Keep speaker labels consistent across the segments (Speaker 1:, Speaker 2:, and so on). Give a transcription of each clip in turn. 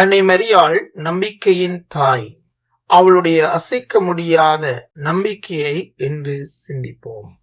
Speaker 1: அன்னை மரியாள் நம்பிக்கையின் தாய். அவளுடைய அசைக்க முடியாத நம்பிக்கையை என்று சிந்திப்போம்.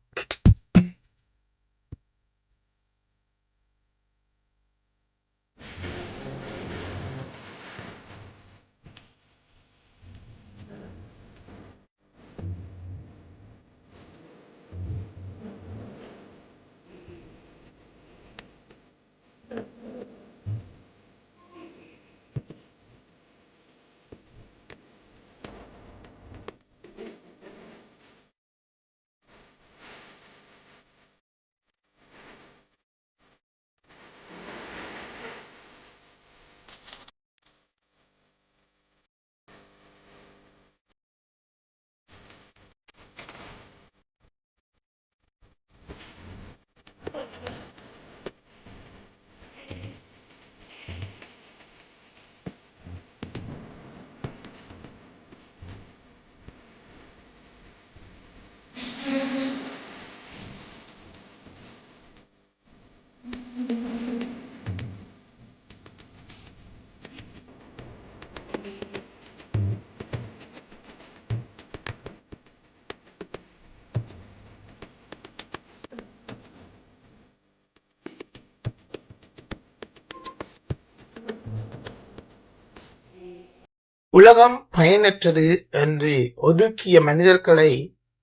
Speaker 1: உலகம் பயனற்றது என்று ஒதுக்கிய மனிதர்களை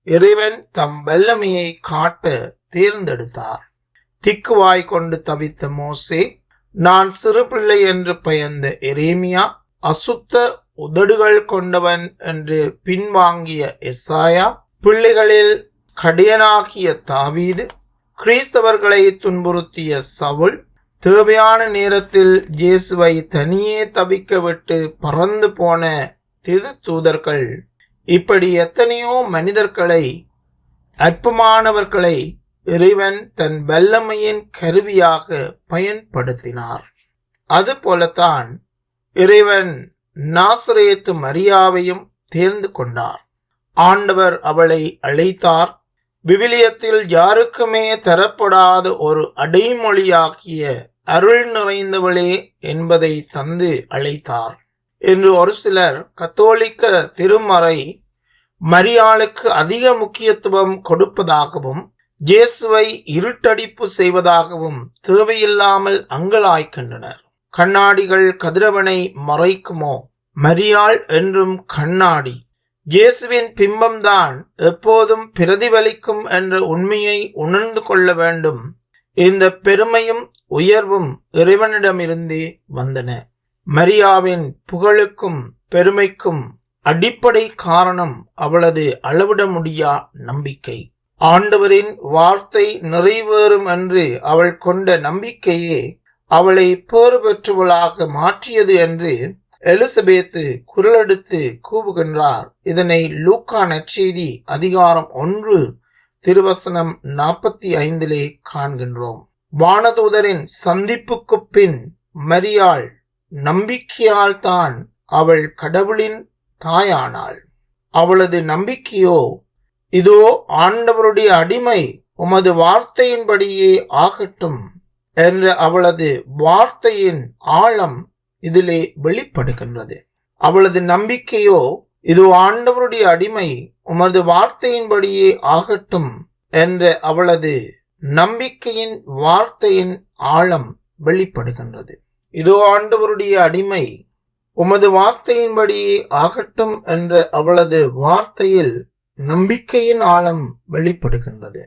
Speaker 1: இறைவன் தம் வல்லமையை காட்ட தேர்ந்தெடுத்தார். திக்குவாய் கொண்டு தவித்த மோசே நான் சிறு பிள்ளை என்று பயந்த எரேமியா அசுத்த உதடுகள் கொண்டவன் என்று பின்வாங்கிய எஸ்ஸாயா பிள்ளைகளில் கடியனாகிய தாவீது கிறிஸ்தவர்களை துன்புறுத்திய சவுல் தேவையான நேரத்தில் இயேசுவை தனியே தவிக்க விட்டு பறந்து போன திரு தூதர்கள். இப்படி எத்தனையோ மனிதர்களை அற்பமானவர்களை இறைவன் தன் வல்லமையின் கருவியாக பயன்படுத்தினார். அதுபோலத்தான் இறைவன் நாசிரியத்து மரியாவையும் தேர்ந்து கொண்டார். ஆண்டவர் அவளை அழைத்தார். விவிலியத்தில் யாருக்குமே தரப்படாத ஒரு அடைமொழியாகிய அருள் நிறைந்தவளே என்பதை தந்து அழைத்தார். என்று ஒரு சிலர் கத்தோலிக்க திருமறை மரியாளுக்கு அதிக முக்கியத்துவம் கொடுப்பதாகவும் ஜேசுவை இருட்டடிப்பு செய்வதாகவும் தேவையில்லாமல் அங்கலாய்க்கின்றனர் கண்ணாடிகள் கதிரவனை மறைக்குமோ? மரியாள் என்றும் கண்ணாடி. இயேசுவின் பிம்பம்தான் எப்போதும் பிரதிபலிக்கும் என்ற உண்மையை உணர்ந்து கொள்ள வேண்டும். இந்த பெருமையும் உயர்வும் இறைவனிடமிருந்தே வந்தன. மரியாவின் புகழுக்கும் பெருமைக்கும் அடிப்படை காரணம் அவளது அளவிட முடியா நம்பிக்கை. ஆண்டவரின் வார்த்தை நிறைவேறும் என்று அவள் கொண்ட நம்பிக்கையே அவளை பேறு பெற்றவளாக மாற்றியது என்று எலிசபெத்து குரலெடுத்து கூவுகின்றார். இதனை லூக்கா நற்செய்தி அதிகாரம் ஒன்று திருவசனம் நாற்பத்தி ஐந்திலே காண்கின்றோம். வானதூதரின் சந்திப்புக்கு பின் மரியாள் நம்பிக்கையால் தான் அவள் கடவுளின் தாயானாள். அவளது நம்பிக்கையோ இதோ ஆண்டவருடைய அடிமை உமது வார்த்தையின்படியே ஆகட்டும் என்ற அவளது வார்த்தையின் ஆழம் இதிலே வெளிப்படுகின்றது. அவளது நம்பிக்கையோ இது ஆண்டவருடைய அடிமை உமது வார்த்தையின்படியே ஆகட்டும் என்ற அவளது நம்பிக்கையின் வார்த்தையின் ஆழம் வெளிப்படுகின்றது. இதோ ஆண்டவருடைய அடிமை உமது வார்த்தையின்படியே ஆகட்டும் என்ற அவளது வார்த்தையில் நம்பிக்கையின் ஆழம் வெளிப்படுகின்றது.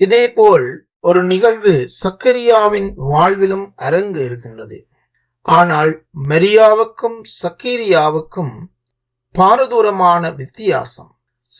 Speaker 1: இதேபோல் ஒரு நிகழ்வு சக்கரியாவின் வாழ்விலும் அரங்கு இருக்கின்றது. ஆனால் மரியாவுக்கும் சக்கரியாவுக்கும் பாரதூரமான வித்தியாசம்.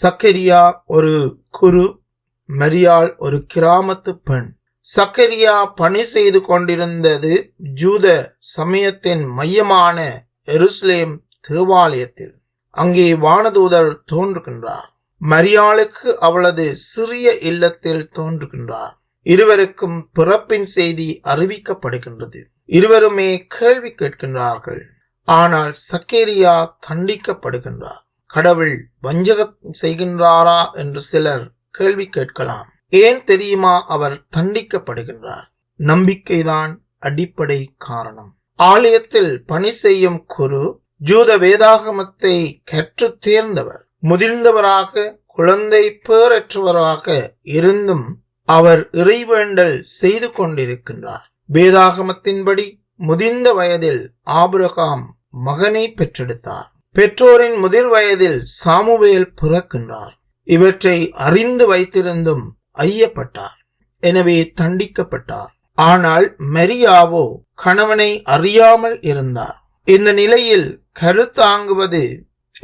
Speaker 1: சக்கரியா ஒரு குரு மரியாள் ஒரு கிராமத்து பெண். சக்கரியா பணி செய்து கொண்டிருந்தது ஜூத சமயத்தின் மையமான எருசலேம் தேவாலயத்தில். அங்கே வானதூதர் தோன்றுகின்றார். மரியாளுக்கு அவளது சிறிய இல்லத்தில் தோன்றுகின்றார். இருவருக்கும் பிறப்பின் செய்தி அறிவிக்கப்படுகின்றது. இருவருமே கேள்வி கேட்கின்றார்கள். ஆனால் சக்கேரியா தண்டிக்கப்படுகின்றார். கடவுள் வஞ்சகம் செய்கின்றாரா என்று சிலர் கேள்வி கேட்கலாம். ஏன் தெரியுமா அவர் தண்டிக்கப்படுகின்றார்? நம்பிக்கைதான் அடிப்படை காரணம். ஆலயத்தில் பணி செய்யும் குரு ஜூத வேதாகமத்தை கற்று தேர்ந்தவர். முதிர்ந்தவராக குழந்தை பேரற்றவராக இருந்தும் அவர் இறைவேண்டல் செய்து கொண்டிருக்கின்றார். வேதாகமத்தின்படி முதிர்ந்த வயதில் ஆபுரகாம் மகனை பெற்றெடுத்தார். பெற்றோரின் முதிர் வயதில் சாமுவேல் பிறக்கின்றார். இவற்றை அறிந்து வைத்திருந்தும் ஐயப்பட்டார். எனவே தண்டிக்கப்பட்டார். ஆனால் மெரியாவோ கணவனை அறியாமல் இருந்தார். இந்த நிலையில் கருத்தாங்குவது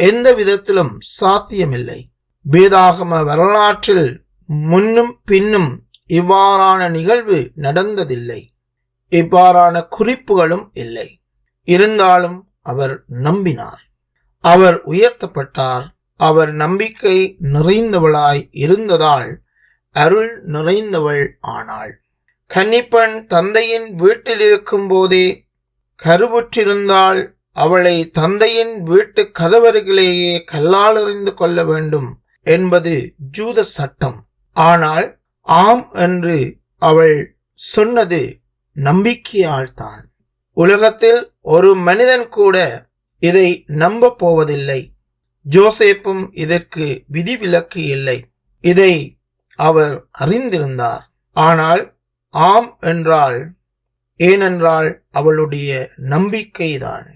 Speaker 1: எந்த விதத்திலும் சாத்தியமில்லை. வேதாகம வரலாற்றில் முன்னும் பின்னும் இவ்வாறான நிகழ்வு நடந்ததில்லை. இவ்வாறான குறிப்புகளும் இல்லை. இருந்தாலும் அவர் நம்பினார். அவர் உயர்த்தப்பட்டார். அவர் நம்பிக்கை நிறைந்தவளாய் இருந்ததால் அருள் நிறைந்தவள் ஆனாள். கன்னிப்பெண் தந்தையின் வீட்டில் இருக்கும் போதே கருவுற்றிருந்தால் அவளை தந்தையின் வீட்டு கதவருகிலேயே கல்லால் எறிந்து கொள்ள வேண்டும் என்பது ஜூத சட்டம். ஆனால் ஆம் என்று அவள் சொன்னது நம்பிக்கையால்தான். உலகத்தில் ஒரு மனிதன் கூட இதை நம்ப போவதில்லை. ஜோசேப்பும் இதற்கு விதிவிலக்கு இல்லை. இதை அவர் அறிந்திருந்தார். ஆனால் ஆம் என்றால் ஏனென்றால் அவளுடைய நம்பிக்கைதான்.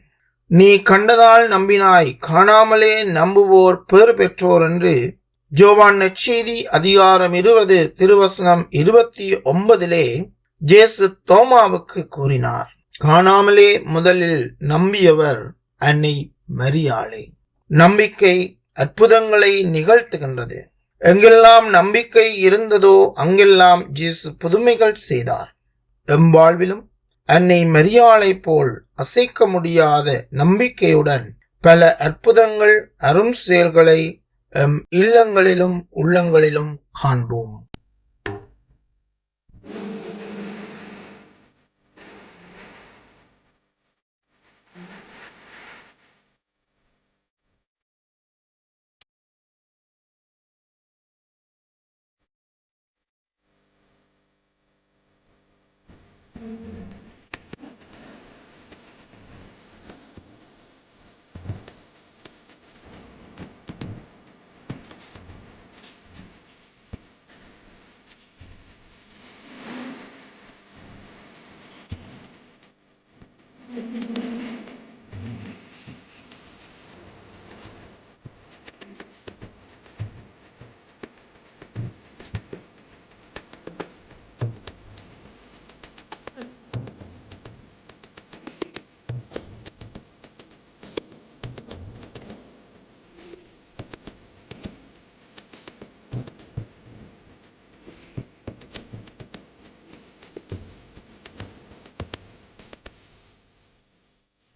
Speaker 1: நீ கண்டதால் நம்பினாய். காணாமலே நம்புவோர் பேறு பெற்றோர் என்று ஜோவான் நச்செய்தி அதிகாரம் இருபது திருவசனம் இருபத்தி ஒன்பதிலே ஜேசு தோமாவுக்கு கூறினார். காணாமலே முதலில் நம்பியவர் அன்னை மரியாளே. நம்பிக்கை அற்புதங்களை நிகழ்த்துகின்றது. எங்கெல்லாம் நம்பிக்கை இருந்ததோ அங்கெல்லாம் ஜேசு புதுமைகள் செய்தார். எம் வாழ்விலும் அன்னை மரியாளை போல் அசைக்க முடியாத நம்பிக்கையுடன் பல அற்புதங்கள் அரும் செயல்களை எம் இல்லங்களிலும் உள்ளங்களிலும் காண்போம். thank you